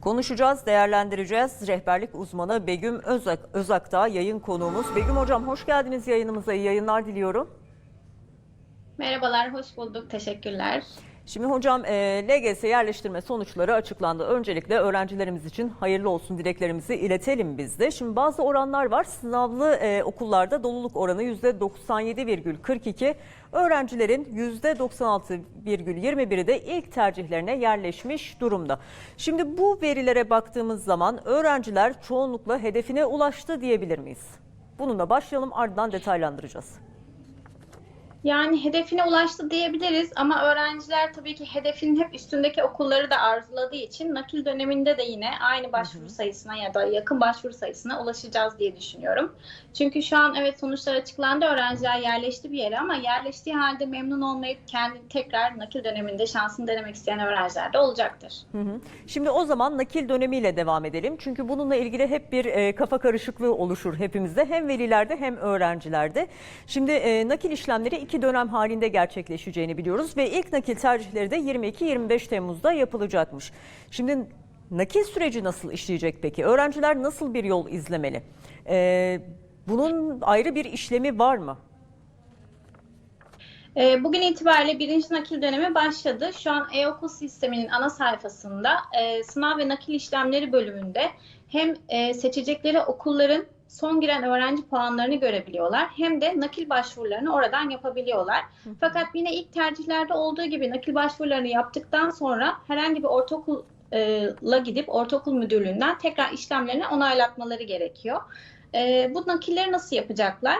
Konuşacağız, değerlendireceğiz. Rehberlik uzmanı Begüm Özak, Özak'ta yayın konuğumuz. Begüm Hocam hoş geldiniz yayınımıza. İyi yayınlar diliyorum. Merhabalar, hoş bulduk. Teşekkürler. Şimdi hocam e, LGS yerleştirme sonuçları açıklandı. Öncelikle öğrencilerimiz için hayırlı olsun dileklerimizi iletelim biz de. Şimdi bazı oranlar var. Sınavlı e, okullarda doluluk oranı %97,42. Öğrencilerin %96,21'i de ilk tercihlerine yerleşmiş durumda. Şimdi bu verilere baktığımız zaman öğrenciler çoğunlukla hedefine ulaştı diyebilir miyiz? Bununla başlayalım ardından detaylandıracağız. Yani hedefine ulaştı diyebiliriz ama öğrenciler tabii ki hedefinin hep üstündeki okulları da arzuladığı için nakil döneminde de yine aynı başvuru sayısına ya da yakın başvuru sayısına ulaşacağız diye düşünüyorum. Çünkü şu an evet sonuçlar açıklandı, öğrenciler yerleşti bir yere ama yerleştiği halde memnun olmayıp kendi tekrar nakil döneminde şansını denemek isteyen öğrenciler de olacaktır. Hı hı. Şimdi o zaman nakil dönemiyle devam edelim. Çünkü bununla ilgili hep bir e, kafa karışıklığı oluşur hepimizde. Hem velilerde hem öğrencilerde. Şimdi e, nakil işlemleri iki dönem halinde gerçekleşeceğini biliyoruz. Ve ilk nakil tercihleri de 22-25 Temmuz'da yapılacakmış. Şimdi nakil süreci nasıl işleyecek peki? Öğrenciler nasıl bir yol izlemeli? E, bunun ayrı bir işlemi var mı? E, Bugün itibariyle birinci nakil dönemi başladı. Şu an e-okul sisteminin ana sayfasında e, sınav ve nakil işlemleri bölümünde hem e, seçecekleri okulların son giren öğrenci puanlarını görebiliyorlar hem de nakil başvurularını oradan yapabiliyorlar. Fakat yine ilk tercihlerde olduğu gibi nakil başvurularını yaptıktan sonra herhangi bir ortaokula gidip ortaokul müdürlüğünden tekrar işlemlerini onaylatmaları gerekiyor. E, bu nakilleri nasıl yapacaklar?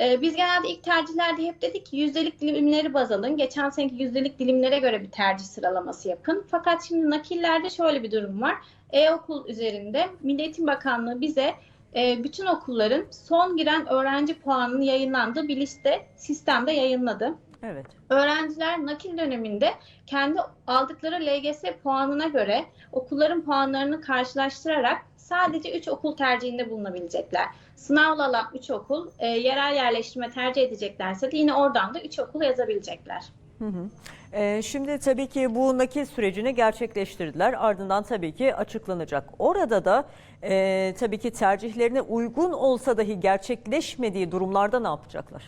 Ee, Biz genelde ilk tercihlerde hep dedik ki yüzdelik dilimleri baz alın. Geçen seneki yüzdelik dilimlere göre bir tercih sıralaması yapın. Fakat şimdi nakillerde şöyle bir durum var. E-okul üzerinde Milli Eğitim Bakanlığı bize e, bütün okulların son giren öğrenci puanının yayınlandığı bir liste sistemde yayınladı. Evet. Öğrenciler nakil döneminde kendi aldıkları LGS puanına göre okulların puanlarını karşılaştırarak sadece 3 okul tercihinde bulunabilecekler. Sınavla alan 3 okul, e, yerel yerleştirme tercih edeceklerse de yine oradan da 3 okul yazabilecekler. Hı hı. Ee, şimdi tabii ki bu nakil sürecini gerçekleştirdiler. Ardından tabii ki açıklanacak. Orada da e, tabii ki tercihlerine uygun olsa dahi gerçekleşmediği durumlarda ne yapacaklar?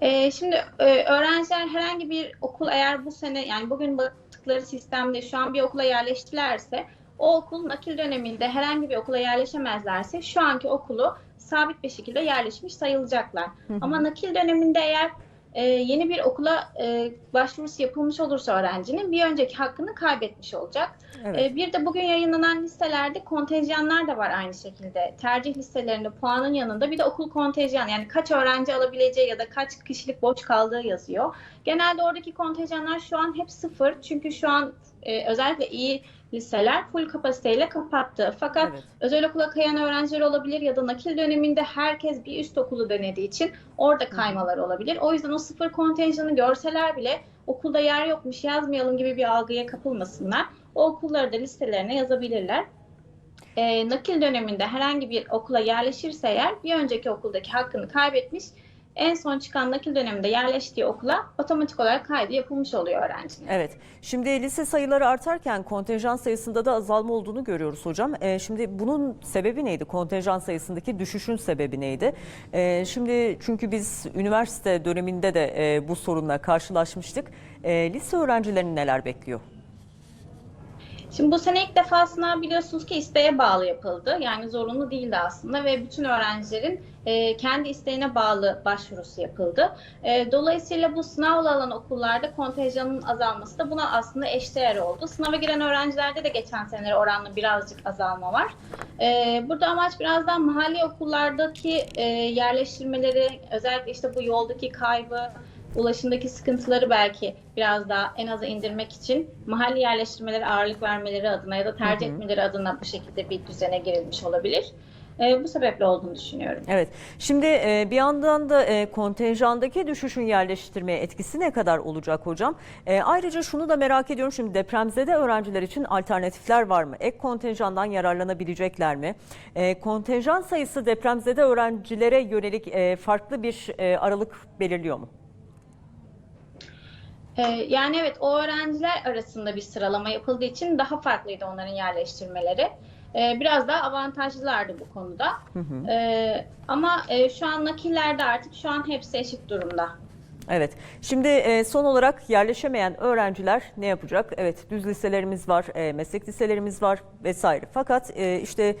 Ee, şimdi e, öğrenciler herhangi bir okul eğer bu sene yani bugün baktıkları sistemde şu an bir okula yerleştilerse o okul nakil döneminde herhangi bir okula yerleşemezlerse şu anki okulu sabit bir şekilde yerleşmiş sayılacaklar. Ama nakil döneminde eğer e, yeni bir okula e, başvurusu yapılmış olursa öğrencinin bir önceki hakkını kaybetmiş olacak. Evet. E, bir de bugün yayınlanan listelerde kontenjanlar da var aynı şekilde. Tercih listelerinde puanın yanında bir de okul kontenjan yani kaç öğrenci alabileceği ya da kaç kişilik boş kaldığı yazıyor. Genelde oradaki kontenjanlar şu an hep sıfır. Çünkü şu an e, özellikle iyi liseler full kapasiteyle kapattı. Fakat Evet. özel okula kayan öğrenciler olabilir ya da nakil döneminde herkes bir üst okulu denediği için orada kaymalar olabilir. O yüzden o sıfır kontenjanı görseler bile okulda yer yokmuş yazmayalım gibi bir algıya kapılmasınlar. O okulları da listelerine yazabilirler. Ee, nakil döneminde herhangi bir okula yerleşirse eğer bir önceki okuldaki hakkını kaybetmiş en son çıkan nakil döneminde yerleştiği okula otomatik olarak kaydı yapılmış oluyor öğrencinin. Evet. Şimdi lise sayıları artarken kontenjan sayısında da azalma olduğunu görüyoruz hocam. Ee, şimdi bunun sebebi neydi? Kontenjan sayısındaki düşüşün sebebi neydi? Ee, şimdi çünkü biz üniversite döneminde de e, bu sorunla karşılaşmıştık. Ee, lise öğrencilerini neler bekliyor? Şimdi bu sene ilk defa biliyorsunuz ki isteğe bağlı yapıldı. Yani zorunlu değildi aslında ve bütün öğrencilerin e, kendi isteğine bağlı başvurusu yapıldı. E, dolayısıyla bu sınavla alan okullarda kontenjanın azalması da buna aslında eşdeğer oldu. Sınava giren öğrencilerde de geçen senelere oranla birazcık azalma var. E, burada amaç biraz daha mahalli okullardaki e, yerleştirmeleri, özellikle işte bu yoldaki kaybı, ulaşımdaki sıkıntıları belki biraz daha en aza indirmek için mahalli yerleştirmelere ağırlık vermeleri adına ya da tercih Hı hı. etmeleri adına bu şekilde bir düzene girilmiş olabilir. Ee, bu sebeple olduğunu düşünüyorum. Evet. Şimdi e, bir yandan da e, kontenjandaki düşüşün yerleştirmeye etkisi ne kadar olacak hocam? E, ayrıca şunu da merak ediyorum. Şimdi depremzede öğrenciler için alternatifler var mı? Ek kontenjandan yararlanabilecekler mi? E, kontenjan sayısı depremzede öğrencilere yönelik e, farklı bir e, aralık belirliyor mu? Ee, yani evet o öğrenciler arasında bir sıralama yapıldığı için daha farklıydı onların yerleştirmeleri. Ee, biraz daha avantajlılardı bu konuda. Ee, ama e, şu an nakillerde artık şu an hepsi eşit durumda. Evet. Şimdi e, son olarak yerleşemeyen öğrenciler ne yapacak? Evet, düz liselerimiz var, e, meslek liselerimiz var vesaire. Fakat işte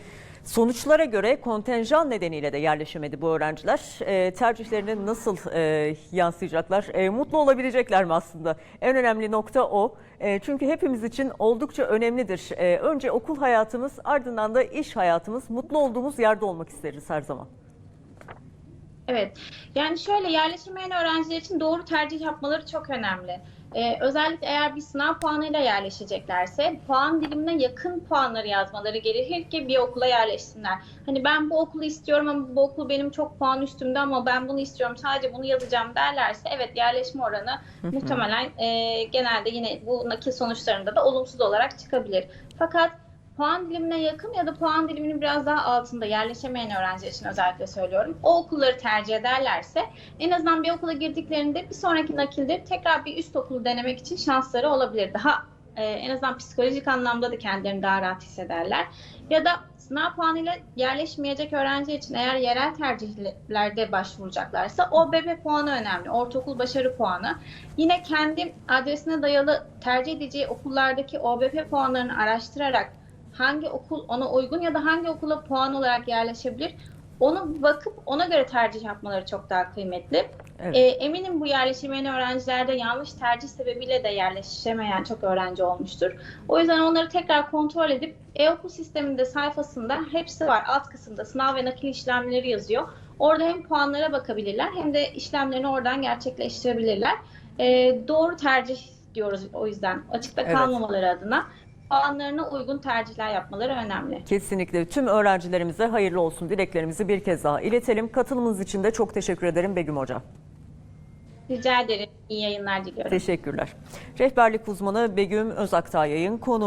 sonuçlara göre kontenjan nedeniyle de yerleşemedi bu öğrenciler. E, tercihlerini nasıl e, yansıyacaklar? E, mutlu olabilecekler mi aslında? En önemli nokta o. E, çünkü hepimiz için oldukça önemlidir. E, önce okul hayatımız, ardından da iş hayatımız. Mutlu olduğumuz yerde olmak isteriz her zaman. Evet. Yani şöyle yerleşemeyen öğrenciler için doğru tercih yapmaları çok önemli. Ee, özellikle eğer bir sınav puanıyla yerleşeceklerse puan dilimine yakın puanları yazmaları gerekir ki bir okula yerleşsinler. Hani ben bu okulu istiyorum ama bu okul benim çok puan üstümde ama ben bunu istiyorum sadece bunu yazacağım derlerse evet yerleşme oranı muhtemelen e, genelde yine bu nakil sonuçlarında da olumsuz olarak çıkabilir. Fakat puan dilimine yakın ya da puan diliminin biraz daha altında yerleşemeyen öğrenciler için özellikle söylüyorum. O okulları tercih ederlerse en azından bir okula girdiklerinde bir sonraki nakilde tekrar bir üst okulu denemek için şansları olabilir. Daha e, en azından psikolojik anlamda da kendilerini daha rahat hissederler. Ya da sınav puanıyla yerleşmeyecek öğrenci için eğer yerel tercihlerde başvuracaklarsa OBB puanı önemli. Ortaokul başarı puanı. Yine kendi adresine dayalı tercih edeceği okullardaki OBP puanlarını araştırarak hangi okul ona uygun ya da hangi okula puan olarak yerleşebilir onu bakıp ona göre tercih yapmaları çok daha kıymetli. Evet. E, eminim bu yerleşemeyen öğrencilerde yanlış tercih sebebiyle de yerleşemeyen çok öğrenci olmuştur. O yüzden onları tekrar kontrol edip e-okul sisteminde sayfasında hepsi var. Alt kısımda sınav ve nakil işlemleri yazıyor. Orada hem puanlara bakabilirler hem de işlemlerini oradan gerçekleştirebilirler. E, doğru tercih diyoruz o yüzden açıkta Evet. kalmamaları adına puanlarına uygun tercihler yapmaları önemli. Kesinlikle tüm öğrencilerimize hayırlı olsun dileklerimizi bir kez daha iletelim. Katılımınız için de çok teşekkür ederim Begüm Hocam. Rica ederim. İyi yayınlar diliyorum. Teşekkürler. Rehberlik uzmanı Begüm Özaktağ yayın konu.